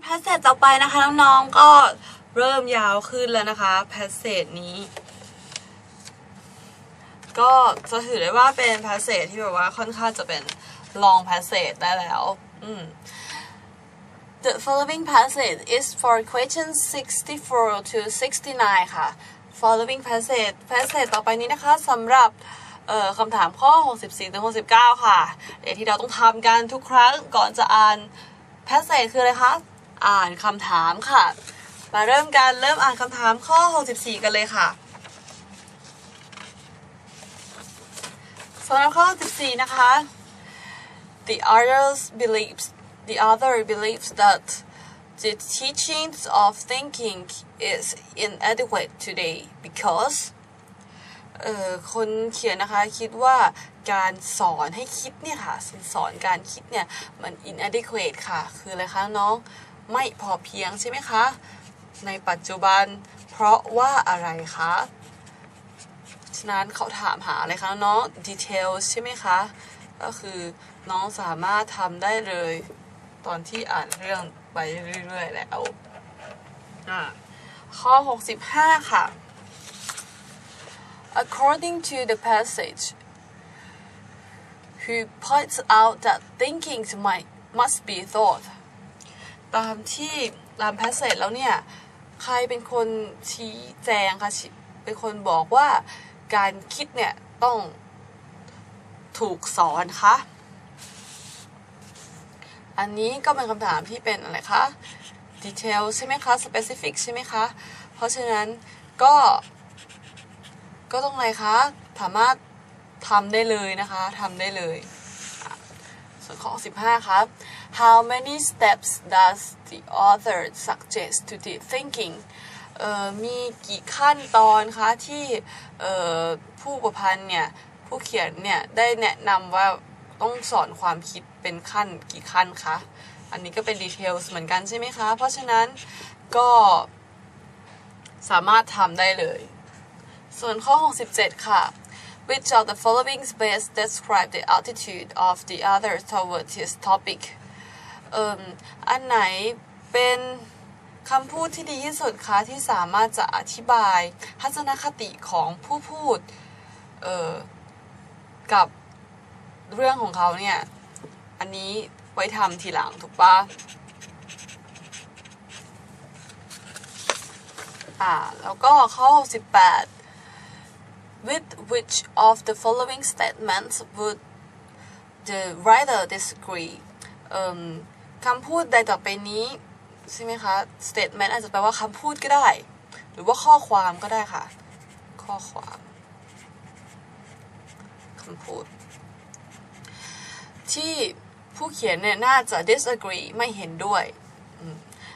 แพสเซจต่อไปนะคะน้องๆก็เริ่มยาวขึ้นแล้วนะคะแพสเซจนี้ ก็จะถือได้ว่าเป็นแพสเซจที่แบบว่าค่อนข้างจะเป็น long passage ได้แล้ว อืม The following passage is for questions 64 to 69 ค่ะ following passage passage ต่อไปนี้นะคะสำหรับคำถามข้อ 64ถึง69 ค่ะเดี๋ยวที่เราต้องทำกันทุกครั้งก่อนจะอ่าน passage คืออะไรคะ อ่านคำถามค่ะ มาเริ่มกันเริ่มอ่านคำถามข้อ 64 กันเลยค่ะสำหรับข้อ 64 นะคะ The others believes the other believes that the teachings of thinking is inadequate today because เอ่อคนเขียนนะคะคิดว่าการสอนให้คิดเนี่ยค่ะสอนการคิดเนี่ย มัน inadequate ค่ะ คืออะไรคะน้อง ไม่พอเพียงใช่ไหมคะ ในปัจจุบัน เพราะว่าอะไรคะฉะนั้นเขาถามหาอะไรคะน้อง details ใช่ไหมคะ ก็คือน้องสามารถทำได้เลย ตอนที่อ่านเรื่องไปเรื่อยๆแล้วอ่าข้อ 65 ค่ะ According to the passage who points out that thinking might must be thought ตามที่ตาม passage แล้วเนี่ยใครเป็นคนชี้แจงคะเป็นคนบอกว่าการคิดเนี่ยต้องถูกสอนคะอันนี้ก็เป็นคำถามที่เป็นอะไรคะ detail ใช่ไหมคะ specific ใช่ไหมคะ เพราะฉะนั้นก็ ก็ต้องอะไรคะ สามารถทำได้เลยนะคะทำได้เลย ส่วนข้อ15 ครับ How many steps does the author suggest to the thinking มีกี่ขั้นตอนคะที่ผู้ประพันธ์เนี่ย ผู้เขียนเนี่ย ได้แนะนำว่าต้องสอนความคิดเป็นขั้นกี่ขั้นคะ อันนี้ก็เป็นดีเทลเหมือนกันใช่ไหมคะ เพราะฉะนั้นก็สามารถทำได้เลย ส่วนข้อ 67 ค่ะ Which of the following best describe the attitude of the other toward his topic เอ่มอันไหนเป็นคำพูดที่ดีที่สุดคะที่สามารถจะอธิบายทัศนคติของผู้พูดเอ่อกับเรื่องของเขาเนี่ย อันนี้ไว้ทำทีหลังถูกปะอ่าแล้วก็ข้อ68 with which of the following statements would the writer disagree คำพูดใดต่อไปนี้ใช่ไหมคะ statement อาจจะแปลว่าคำพูดก็ได้ หรือว่าข้อความก็ได้ค่ะ ข้อความคำพูด ที่ผู้เขียนเนี่ยน่าจะ disagree ไม่เห็นด้วย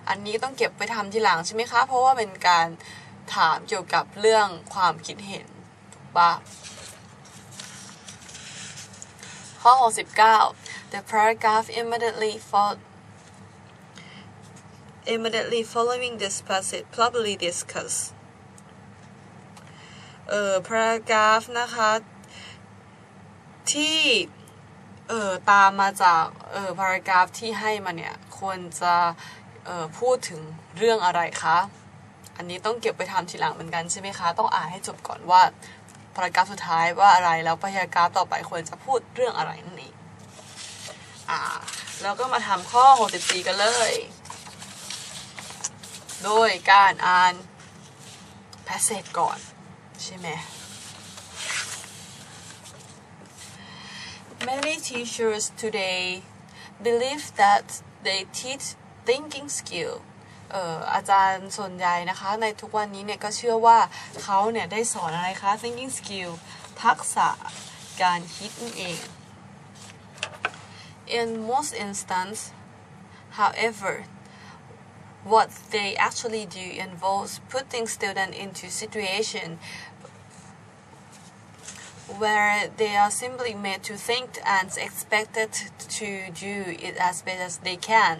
อันนี้ต้องเก็บไปทำทีหลังใช่ไหมคะ เพราะว่าเป็นการถามเกี่ยวกับเรื่องความคิดเห็นถูกปะข้อ69 the paragraph immediately for immediately following this passage probably discuss เอ่อ paragraph นะคะ ที่เอ่อตามมาจากเอ่อ paragraph ที่ให้มาเนี่ย ควรจะเอ่อพูดถึงเรื่องอะไรคะ อันนี้ต้องเก็บไปทำทีหลังเหมือนกันใช่ไหมคะ ต้องอ่านให้จบก่อนว่า paragraph สุดท้ายว่าอะไร แล้ว paragraph ต่อไปควรจะพูดเรื่องอะไรนั่นเองอ่าแล้วก็มาทำข้อ 64 กันเลย โดยการอ่าน passage ก่อน ใช่ไหม Many teachers today believe that they teach thinking skill เอ่ออาจารย์ส่วนใหญ่นะคะ ในทุกวันนี้เนี่ยก็เชื่อว่าเขาเนี่ยได้สอนอะไรคะ thinking skill ทักษะการคิดนั่นเอง In most instances however what they actually do involves putting students into situation where they are simply made to think and expected to do it as best as they can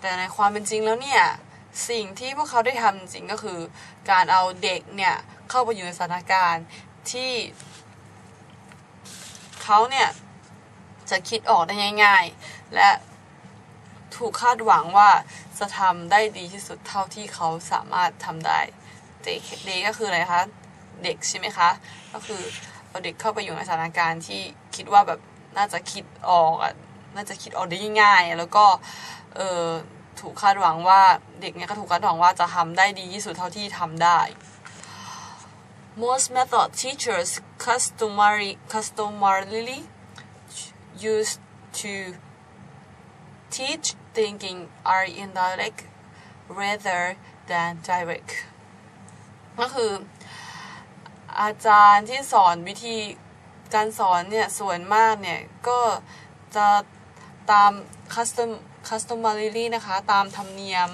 แต่ในความเป็นจริงแล้วเนี่ย สิ่งที่พวกเขาได้ทำจริงก็คือ การเอาเด็กเนี่ย เข้าไปอยู่ในสถานการณ์ที่เขาเนี่ยจะคิดออกได้ง่าย ๆ และถูกคาดหวังว่า จะทำได้ดีที่สุดเท่าที่เขาสามารถทำได้เด็กเด็กก็คืออะไรคะเด็กใช่ไหมคะ ก็คือเอาเด็กเข้าไปอยู่ในสถานการณ์ที่คิดว่าแบบน่าจะคิดออกอะน่าจะคิดออกได้ง่ายแล้วก็เออถูกคาดหวังว่าเด็กเนี่ยก็ถูกคาดหวังว่าจะทำได้ดีที่สุดเท่าที่ทำได้ Most method teachers customary customarily used to teach thinking are indirect rather than direct ก็คือ อาจารย์ที่สอนวิธีการสอนเนี่ยส่วนมากเนี่ย ก็จะตาม custom customarily นะคะ ตามธรรมเนียม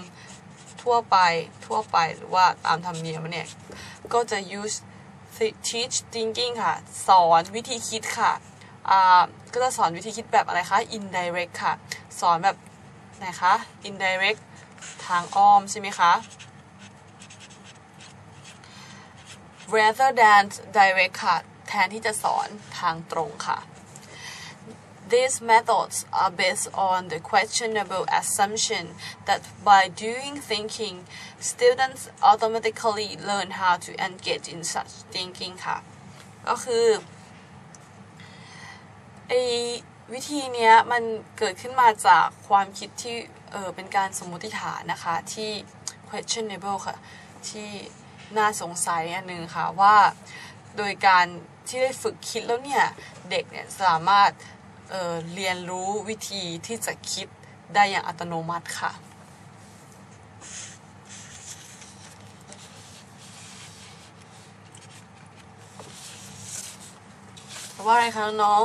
ทั่วไปทั่วไปหรือว่าตามธรรมเนียมเนี่ย ก็จะ use teach thinking ค่ะ สอนวิธีคิดค่ะอ่าก็จะสอนวิธีคิดแบบอะไรคะ indirect ค่ะ สอนแบบไหนคะ indirect ทางอ้อมใช่ไหมคะ rather than direct ค่ะ แทนที่จะสอนทางตรงค่ะ These methods are based on the questionable assumption that by doing thinking, students automatically learn how to engage in such thinking ค่ะ ก็คือไอ วิธีเนี้ยมันเกิดขึ้นมาจากความคิดที่เออเป็นการสมมติฐานนะคะที่ questionable ค่ะ ที่น่าสงสัยอันหนึ่งค่ะว่าโดยการที่ได้ฝึกคิดแล้วเนี่ย เด็กเนี่ยสามารถเเรียนรู้วิธีที่จะคิดได้อย่างอัตโนมัติค่ะ ว่าอะไรคะน้อง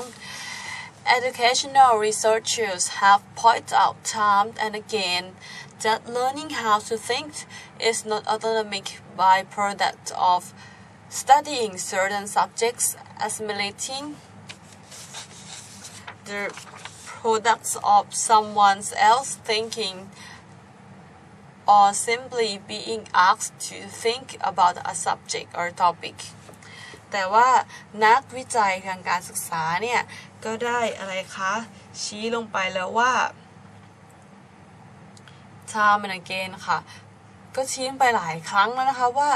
Educational researchers have pointed out time and again that learning how to think is not autonomic byproduct of studying certain subjects, assimilating the products of someone else's thinking, or simply being asked to think about a subject or topic. แต่ว่านักวิจัยทางการศึกษาเนี่ยก็ได้อะไรคะ ชี้ลงไปแล้วว่า time and again ค่ะก็ชี้ไปหลายครั้งแล้วนะคะว่า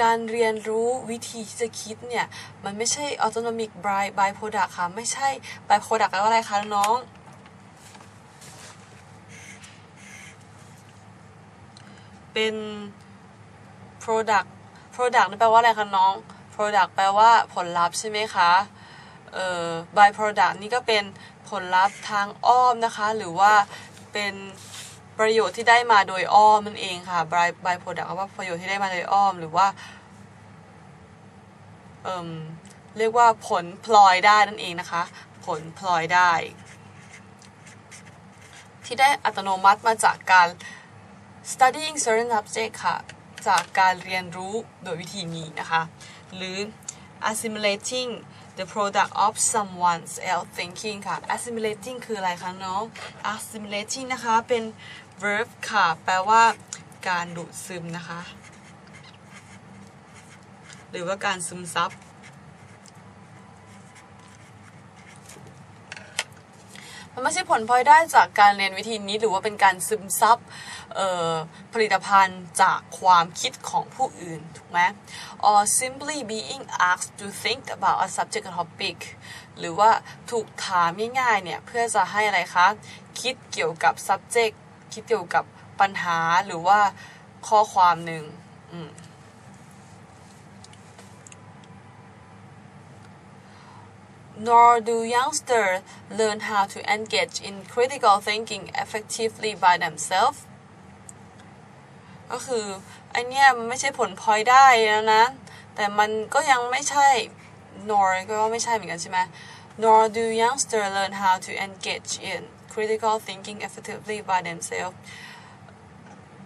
การเรียนรู้วิธีที่จะคิดเนี่ย มันไม่ใช่ autonomic by by product ค่ะ ไม่ใช่ by product แปลว่าอะไรคะน้อง เป็น product product นี่แปลว่าอะไรคะน้อง product แปลว่าผลลัพธ์ใช่ไหมคะเอ่อ by product นี่ก็เป็นผลลัพธ์ทางอ้อมนะคะ หรือว่าเป็นประโยชน์ที่ได้มาโดยอ้อมนั่นเองค่ะ by by product ว่าประโยชน์ที่ได้มาโดยอ้อมหรือว่าเอ่มเรียกว่าผลพลอยได้นั่นเองนะคะ ผลพลอยได้ ที่ได้อัตโนมัติมาจากการ studying certain subject ค่ะ จากการเรียนรู้โดยวิธีนี้นะคะ หรือ assimilating the product of someone else thinking ค่ะ assimilating คืออะไรคะน้อง assimilating นะคะเป็น verb ค่ะ แปลว่าการดูดซึมนะคะ หรือว่าการซึมซับ มันไม่ใช่ผลพลอยได้จากการเรียนวิธีนี้หรือว่าเป็นการซึมซับ ผลิตภัณฑ์จากความคิดของผู้อื่น ถูกไหม or simply being asked to think about a subject or topic หรือว่าถูกถามง่ายๆเนี่ย เพื่อจะให้อะไรคะ คิดเกี่ยวกับ subject คิดเกี่ยวกับปัญหาหรือว่าข้อความหนึ่ง nor do youngsters learn how to engage in critical thinking effectively by themselves ก็คืออันเนี้ยมันไม่ใช่ผลพลอยได้แล้วนะ แต่มันก็ยังไม่ใช่ nor ก็ไม่ใช่เหมือนกันใช่ไหม nor do youngsters learn how to engage in critical thinking effectively by themselves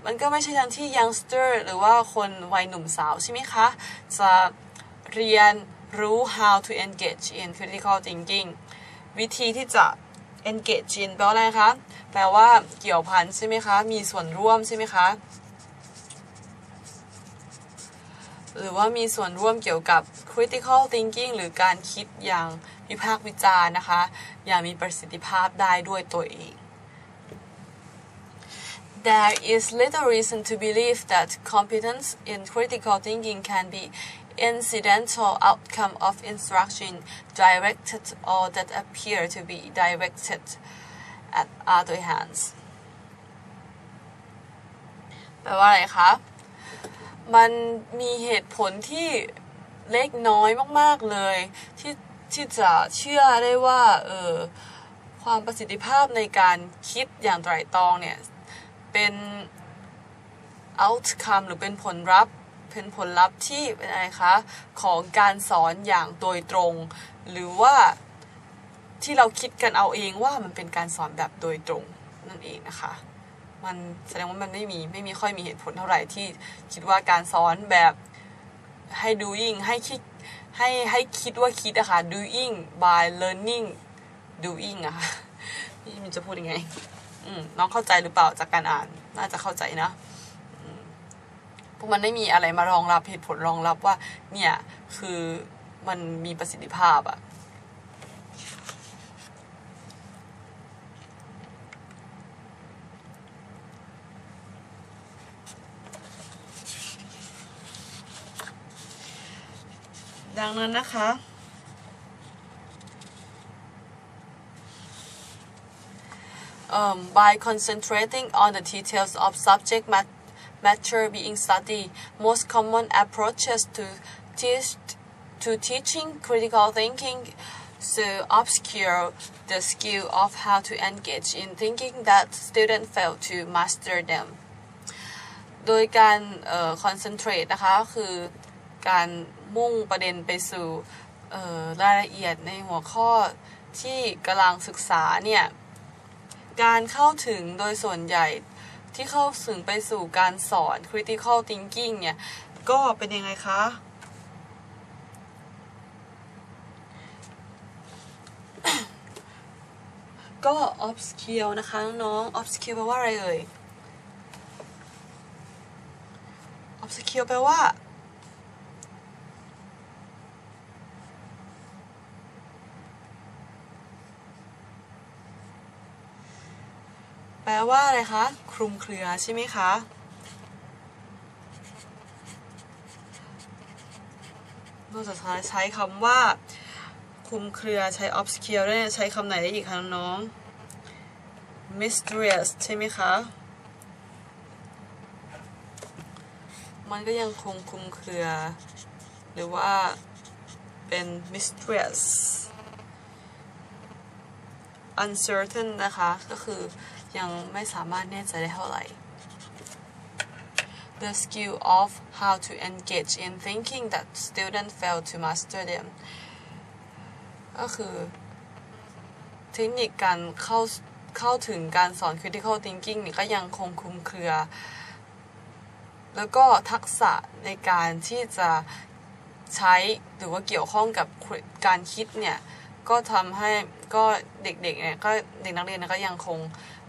มันก็ไม่ใช่ทั้งที่ youngster หรือว่าคนวัยหนุ่มสาวใช่ไหมคะ จะเรียนรู้ how to engage in critical thinking วิธีที่จะ engage in แปลว่าอะไรคะ แปลว่าเกี่ยวพันใช่ไหมคะ มีส่วนร่วมใช่ไหมคะ หรือว่ามีส่วนร่วมเกี่ยวกับ critical thinking หรือการคิดอย่างวิพากษ์วิจารณ์นะคะ อย่างมีประสิทธิภาพได้ด้วยตัวเอง there is little reason to believe that competence in critical thinking can be incidental outcome of instruction directed or that appear to be directed at other hands แปลว่าอะไรคะ มันมีเหตุผลที่เล็กน้อยมากๆเลย ที่ที่จะเชื่อได้ว่าเออความประสิทธิภาพในการคิดอย่างไตร่ตรองเนี่ย เป็น outcome หรือเป็นผลลัพธ์เป็นผลลัพธ์ที่เป็นอะไรคะของการสอนอย่างโดยตรง หรือว่าที่เราคิดกันเอาเองว่ามันเป็นการสอนแบบโดยตรงนั่นเองนะคะ มันแสดงว่ามันไม่มีไม่มีค่อยมีเหตุผลเท่าไหร่ที่คิดว่าการสอนแบบให้ doing ให้คิดให้ให้คิดว่าคิดอะค่ะ doing by learning doing อะค่ะนี่มันจะพูดยังไงอืมน้องเข้าใจหรือเปล่าจากการอ่าน น่าจะเข้าใจนะพวกมันไม่มีอะไรมารองรับเหตุผลรองรับว่า เนี่ย คือมันมีประสิทธิภาพอะ ดังนั้นนะคะ um, by concentrating on the details of subject mat- matter being studied, most common approaches to teach to teaching critical thinking so obscure the skill of how to engage in thinking that students fail to master them โดยการเอ่อ concentrate นะคะก็คือ การมุ่งประเด็นไปสู่รายละเอียดในหัวข้อที่กำลังศึกษาเนี่ย การเข้าถึงโดยส่วนใหญ่ที่เข้าถึงไปสู่การสอน critical thinking เนี่ย ก็เป็นยังไงคะ ก็ obscure นะคะน้อง obscure แปลว่าอะไรเอ่ย obscure แปลว่า แปลว่าอะไรคะ คลุมเครือใช่ไหมคะ นอกจากใช้คำว่าคลุมเครือใช้ obscure ได้ใช้คำไหนได้อีกคะน้อง mysterious ใช่ไหมคะ มันก็ยังคงคลุมเครือ หรือว่าเป็น mysterious uncertain นะคะ ก็คือ ยังไม่สามารถแน่ใจได้เท่าไหร่ the skill of how to engage in thinking that students fail to master them ก็คือเทคนิคการเข้าเข้าถึงการสอน critical thinking นี่ก็ยังคงคลุมเครือ แล้วก็ทักษะในการที่จะใช้หรือว่าเกี่ยวข้องกับการคิดเนี่ย ก็ทำให้ก็เด็กๆเนี่ยก็เด็กนักเรียนก็ยังคง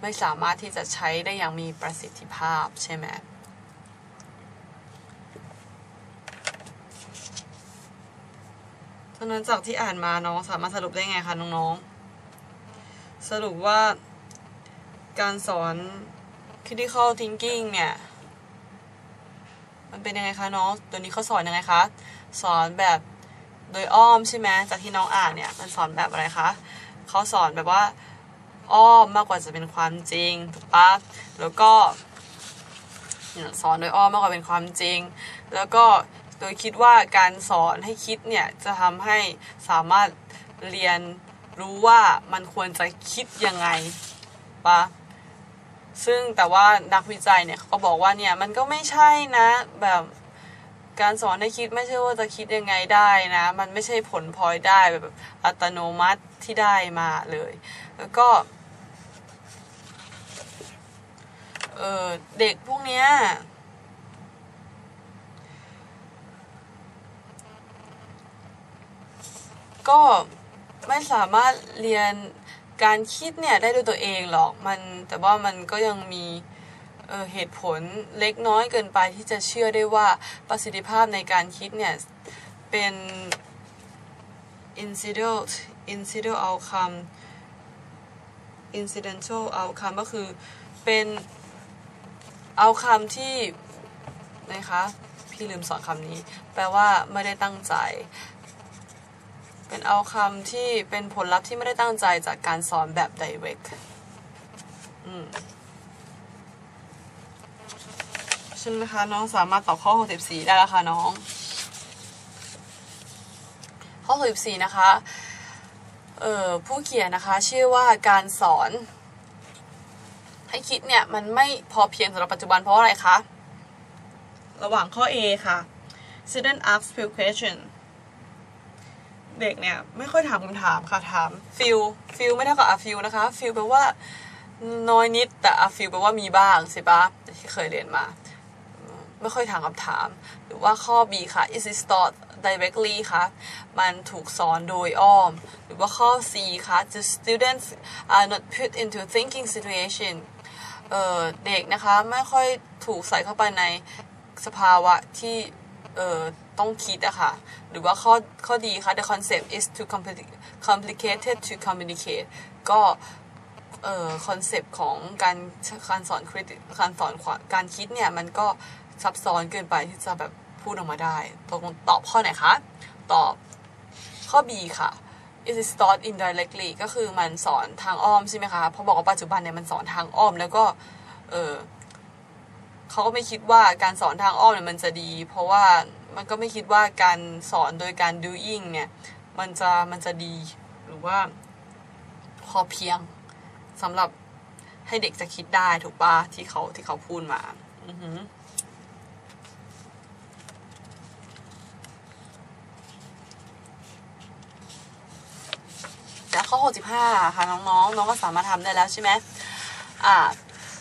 ไม่สามารถที่จะใช้ได้อย่างมีประสิทธิภาพใช่ไหมฉะนั้นจากที่อ่านมาน้องสามารถสรุปได้ไงคะน้องๆ สรุปว่าการสอน critical thinking เนี่ย มันเป็นยังไงคะน้อง ตัวนี้เขาสอนยังไงคะ สอนแบบ โดยอ้อมใช่ไหมจากที่น้องอ่านเนี่ยมันสอนแบบอะไรคะเขาสอนแบบว่า อ้อมมากกว่าจะเป็นความจริงถูกปะแล้วก็สอนโดยอ้อมมากกว่าเป็นความจริง แล้วก็โดยคิดว่าการสอนให้คิดเนี่ยจะทำให้สามารถเรียนรู้ว่ามันควรจะคิดยังไงปะซึ่งแต่ว่านักวิจัยเนี่ยเขาก็บอกว่าเนี่ยมันก็ไม่ใช่นะแบบ การสอนให้คิดไม่ใช่ว่าจะคิดยังไงได้นะ มันไม่ใช่ผลพลอยได้แบบอัตโนมัติที่ได้มาเลย แล้วก็เออเด็กพวกเนี้ยก็ไม่สามารถเรียนการคิดเนี่ยได้ด้วยตัวเองหรอกมันแต่ว่ามันก็ยังมี เเหตุผลเล็กน้อยเกินไปที่จะเชื่อได้ว่าประสิทธิภาพในการคิดเนี่ย เป็น incidental incidental outcome incidental outcome ก็คือเป็นเอาคำที่นะคะพี่ลืมสอนคำนี้ แปลว่าไม่ได้ตั้งใจ เป็นเอาคำที่เป็นผลลัพธ์ที่ไม่ได้ตั้งใจจากการสอนแบบ direct อืมใช่ไหมคะน้องสามารถตอบข้อ 64 ได้แล้วค่ะน้อง ข้อ 64 นะคะเอ่อผู้เขียนนะคะชื่อว่าการสอน ให้คิดเนี่ยมันไม่พอเพียงสำหรับปัจจุบันเพราะอะไรคะ ระหว่างข้อ A ค่ะ student ask few question เด็กเนี่ยไม่ค่อยถามคำถามค่ะถาม feel feel ไม่เท่ากับ a feel นะคะ feel แปลว่าน้อยนิดแต่ a feel แปลว่ามีบ้างใช่ปะที่เคยเรียนมา ไม่ค่อยถามคำถาม หรือว่าข้อ B ค่ะ is it taught directly ค่ะมันถูกสอนโดยอ้อม หรือว่าข้อ C ค่ะ the students are not put into thinking situation เเด็กนะคะไม่ค่อยถูกใส่เข้าไปในสภาวะที่ต้องคิดอะค่ะ หรือว่าข้อข้อดีค่ะ the concept is too complicated to communicate ก็คอนเซปต์ของการการสอนคริติการสอนการคิดเนี่ย มันก็ ซับซ้อนเกินไปที่จะแบบพูดออกมาได้ตกลงตอบข้อไหนคะ ตอบข้อ B ค่ะ it is taught indirectly ก็คือมันสอนทางอ้อมใช่ไหมคะพราะบอกว่าปัจจุบันเนี่ยมันสอนทางอ้อมแล้วก็ เออเขาก็ไม่คิดว่าการสอนทางอ้อมเนี่ยมันจะดี เพราะว่ามันก็ไม่คิดว่าการสอนโดยการ doing เนี่ยมันจะมันจะดีหรือว่าพอเพียงสำหรับให้เด็กจะคิดได้ถูกปะที่เขาที่เขาพูดมา อือหือ และข้อ 65 ค่ะ น้องๆ น้องก็สามารถทำได้แล้วใช่ไหมอ่า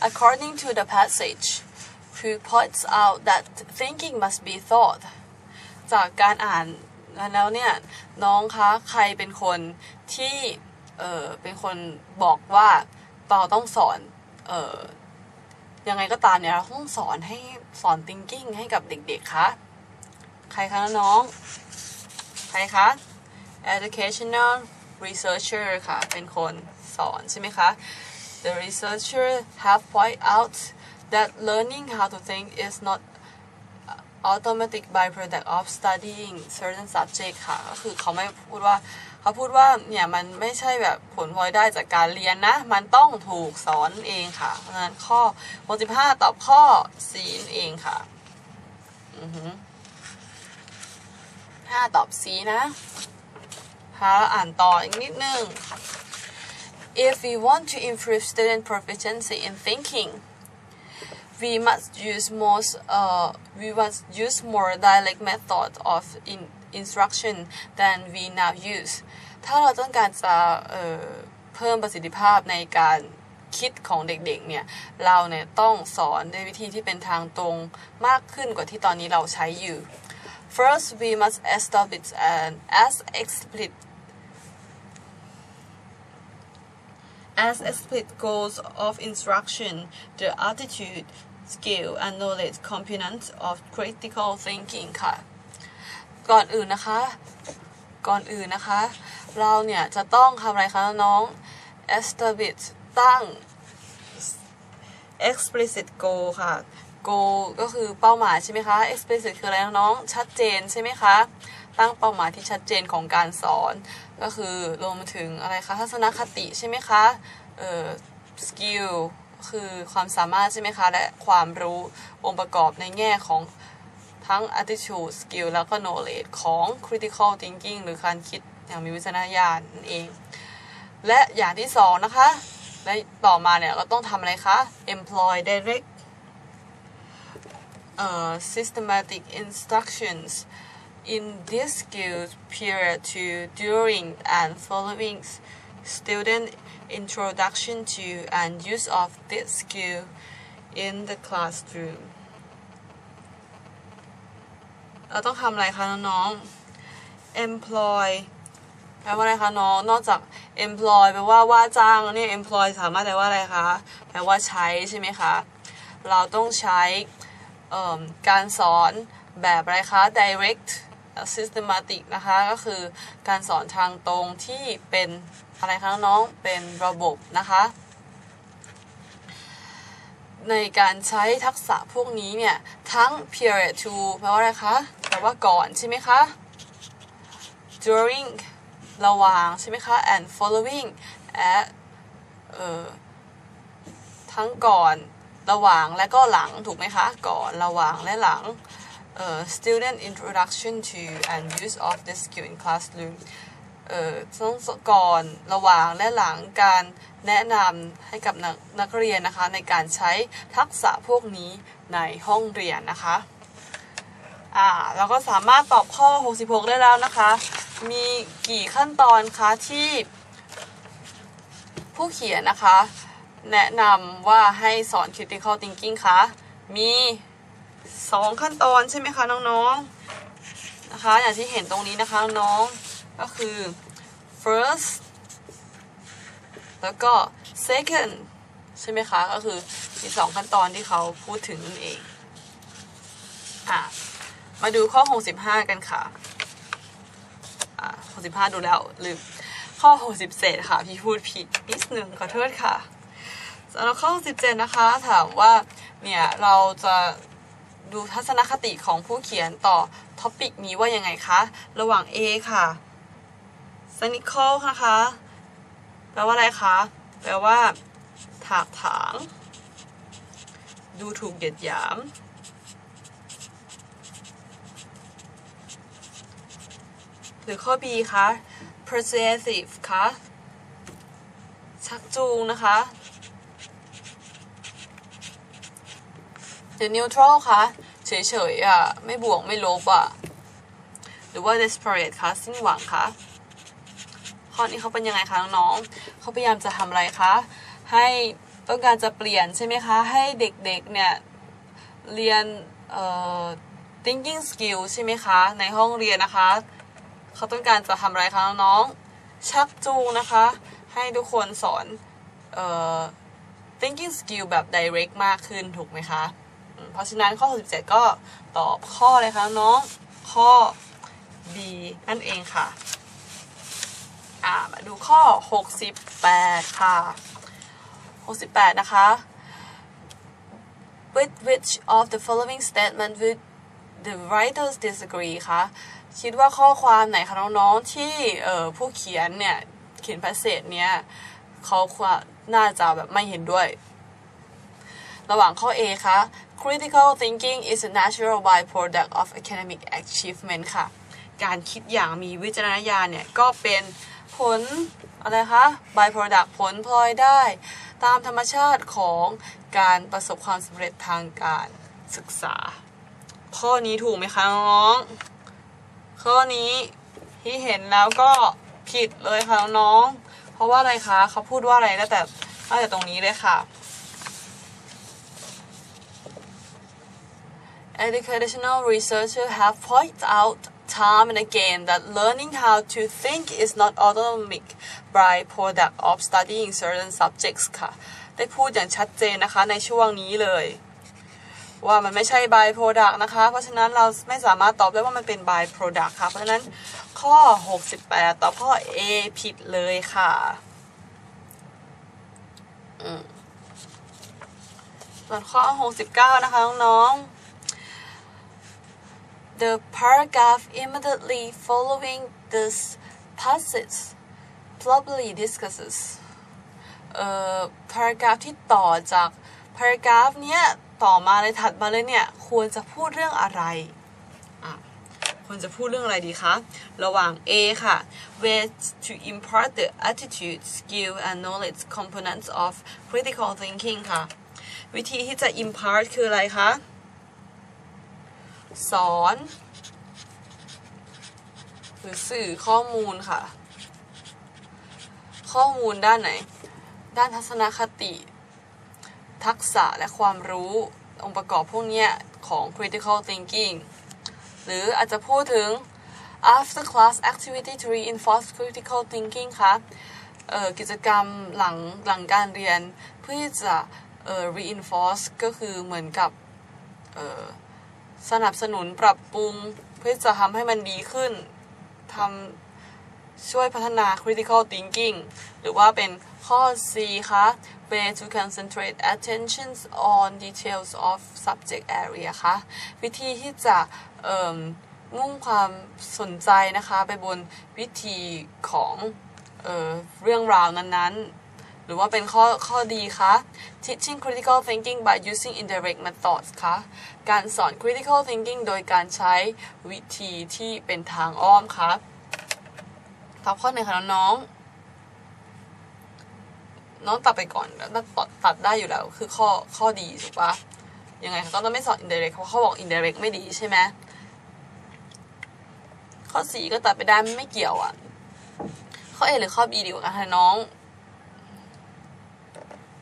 according to the passage who points out that thinking must be thought จากการอ่านแล้วเนี่ย น้องคะ ใครเป็นคนที่ เออเป็นคนบอกว่าเราต้องสอน เออยังไงก็ตามเนี่ย เราต้องสอนให้สอน thinking ให้กับเด็กๆ คะ ใครคะน้อง ใครคะ educational researcher ค่ะ เป็นคนสอนใช่ไหมคะ The researcher have point out that learning how to think is not automatic byproduct of studying certain subject ค่ะ ก็คือเขาไม่พูดว่าเขาพูดว่าเนี่ยมันไม่ใช่แบบผลพลอยได้จากการเรียนนะ มันต้องถูกสอนเองค่ะ เพราะฉะนั้นข้อ65ตอบข้อ4นั่นเองค่ะอือหือ5ตอบ C นะ ค่ะอ่านต่ออีกนิดนึง If we want to improve student proficiency in thinking we must use most uh, we must use more direct method of in, instruction than we now use ถ้าเราต้องการจะเอ่อเพิ่มประสิทธิภาพในการคิดของเด็กๆ เนี่ย เราเนี่ยต้องสอนด้วยวิธีที่เป็นทางตรงมากขึ้นกว่าที่ตอนนี้เราใช้อยู่ First, we must establish an as explicit as explicit goals of instruction, the attitude, skill, and knowledge components of critical thinking ค่ะ ก่อนอื่นนะคะ ก่อนอื่นนะคะ เราเนี่ยจะต้องทำอะไรคะน้อง establish ตั้ง explicit goal ค่ะ goal ก็คือเป้าหมายใช่ไหมคะ explicit คืออะไรน้อง ชัดเจนใช่ไหมคะ ตั้งเป้าหมายที่ชัดเจนของการสอน ก็คือรวมถึงอะไรคะทัศนคติใช่ไหมคะเอ่อ skill คือความสามารถใช่ไหมคะ และความรู้องค์ประกอบในแง่ของทั้ง attitude skill แล้วก็ knowledge ของ critical thinking หรือการคิดอย่างมีวิจารณญาณนั่นเอง และอย่างที่สองนะคะ และต่อมาเนี่ยเราต้องทำอะไรคะ employ direct uh, systematic instructions in this skills period to during and following student introduction to and use of this skill in the classroom เราต้องทำอะไรคะน้อง employ แปลว่าอะไรคะน้อง นอกจาก employ แปลว่าว่าจ้างเนี่ย employ สามารถแปลว่าอะไรคะ แปลว่าใช้ใช่ไหมคะ เราต้องใช้การสอนแบบอะไรคะ direct systematic นะคะก็คือการสอนทางตรงที่เป็นอะไรคะน้องเป็นระบบนะคะในการใช้ทักษะพวกนี้เนี่ยทั้ง period to แปลว่าอะไรคะแปลว่าก่อนใช่ไหมคะ during ระหว่างใช่ไหมคะ and following at เอ่อทั้งก่อนระหว่างและก็หลังถูกไหมคะ ก่อนระหว่างและหลัง เอ่อ student introduction to and use of this skill in classroom เอ่อต้งก่อนระหว่างและหลังการแนะนำให้กับนักนักเรียนนะคะ ในการใช้ทักษะพวกนี้ในห้องเรียนนะคะอ่าเราก็สามารถตอบข้อ 66 ได้แล้วนะคะ มีกี่ขั้นตอนคะที่ผู้เขียนนะคะ แนะนำว่าให้สอน critical thinking คะมี 2ขั้นตอนใช่ไหมคะน้องๆนะคะ อย่างที่เห็นตรงนี้นะคะน้องก็คือ first แล้วก็ second ใช่ไหมคะ ก็คือมีสองขั้นตอนที่เขาพูดถึงนั่นเองอะมาดูข้อ 65 กันค่ะอ่า65 ดูแล้วลืมข้อ 67 ค่ะ พี่พูดผิดนิดหนึ่งขอโทษค่ะสำหรับข้อ 67 นะคะ ถามว่าเนี่ยเราจะ ดูทัศนคติของผู้เขียนต่อท็อปิกนี้ว่ายังไงคะ ระหว่าง A ค่ะ cynical นะคะ แปลว่าอะไรคะ แปลว่า ถากถาง ดูถูกเหยียดหยาม หรือข้อ B คะ persuasive คะ ชักจูงนะคะ หรือ neutral คะเฉยๆอะไม่บวกไม่ลบอะหรือว่า desperate คะสิ้นหวังคะข้อนี้เขาเป็นยังไงคะน้องๆเขาพยายามจะทำอะไรคะให้ต้องการจะเปลี่ยนใช่ไหมคะ ให้เด็กๆเนี่ยเรียนเอ่อ thinking skill ใช่ไหมคะ ในห้องเรียนนะคะ เขาต้องการจะทำอะไรคะน้องๆชักจูงนะคะ ให้ทุกคนสอนเอ่อ thinking skill แบบ direct มากขึ้นถูกไหมคะ เพราะฉะนั้นข้อ 67 ก็ตอบข้อเลยคะน้องข้อ B นั่นเองค่ะอ่ามาดูข้อ 68 ค่ะ 68 นะคะ with which of the following statement would the writers disagree คะคิดว่าข้อความไหนคะน้องๆที่เออผู้เขียนเนี่ยเขียนพาเซจเนี่ยเขาควรน่าจะแบบไม่เห็นด้วย ระหว่างข้อ A คะ critical thinking is a natural byproduct of academic achievement ค่ะ การคิดอย่างมีวิจารณญาณเนี่ย ก็เป็นผลอะไรคะ byproduct ผลพลอยได้ ตามธรรมชาติของการประสบความสำเร็จทางการศึกษา ข้อนี้ถูกไหมคะน้อง ข้อนี้ที่เห็นแล้วก็ผิดเลยค่ะน้อง เพราะว่าอะไรคะเขาพูดว่าอะไรตั้งแต่ตั้งแต่ตรงนี้เลยค่ะ Educational researchers have pointed out time and again that learning how to think is not autonomic byproduct of studying certain subjects ค่ะ ได้พูดอย่างชัดเจนนะคะในช่วงนี้เลย ว่ามันไม่ใช่ by product นะคะ เพราะฉะนั้นเราไม่สามารถตอบได้ว่ามันเป็น by product ค่ะ เพราะฉะนั้นข้อ 68 ตอบข้อ A ผิดเลยค่ะส่วนข้อ 69 นะคะน้องๆ The paragraph immediately following this passage probably discusses เอ่อ paragraph ที่ต่อจาก paragraph เนี้ยต่อมาเลยถัดมาเลยเนี่ยควรจะพูดเรื่องอะไรควรจะพูดเรื่องอะไรดีคะ ระหว่าง A ค่ะ ways to impart the attitude skill and knowledge components of critical thinking ค่ะ วิธีที่จะ impart คืออะไรคะ สอน หรือสื่อข้อมูลค่ะ ข้อมูลด้านไหน ด้านทัศนคติ ทักษะและความรู้องค์ประกอบพวกนี้ของ critical thinking หรืออาจจะพูดถึง after class activity to reinforce critical thinking ค่ะกิจกรรมหลังหลังการเรียนเพื่อจะ reinforce ก็คือเหมือนกับ สนับสนุนปรับปรุงเพื่อจะทำให้มันดีขึ้นทำช่วยพัฒนา critical thinking หรือว่าเป็นข้อ C คะ way to concentrate attention on details of subject area คะ วิธีที่จะเอิ่มมุ่งความสนใจนะคะ ไปบนวิธีของเออเรื่องราวนั้นๆ หรือว่าเป็นข้อข้อดีคะ teaching critical thinking by using indirect methods คะ การสอน critical thinking โดยการใช้วิธีที่เป็นทางอ้อมคะตอบข้อหนึ่งค่ะน้องน้องตัดไปก่อนแล้วตัดตัดได้อยู่แล้ว คือข้อข้อดีถูกปะยังไงเขาต้องไม่สอน indirect เพราะเขาบอก indirect ไม่ดีใช่ไหมข้อสี่ก็ตัดไปได้ไม่เกี่ยวอะ ข้อ A หรือข้อ B ดีกว่ากันคะน้อง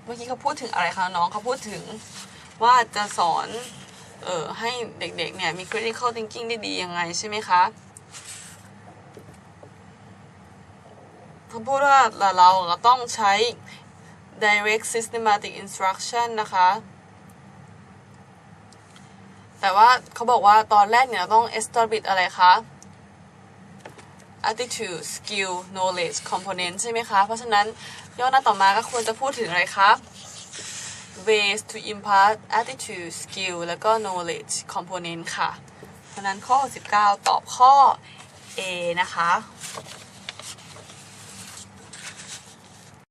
เมื่อกี้เขาพูดถึงอะไรคะน้องเขาพูดถึงว่าจะสอนเออให้เด็กๆเนี่ยมี critical thinking ได้ดียังไงใช่ไหมคะเขาพูดว่าเราเราต้องใช้ direct systematic instruction นะคะ แต่ว่าเขาบอกว่าตอนแรกเนี่ยเราต้อง establish อะไรคะ attitude skill knowledge component ใช่ไหมคะ เพราะฉะนั้นย่อหน้าต่อมาก็ควรจะพูดถึงอะไรครับ ways to impart attitude skill แล้วก็ knowledge component ค่ะ เพราะฉะนั้นข้อ 19 ตอบข้อ A นะคะ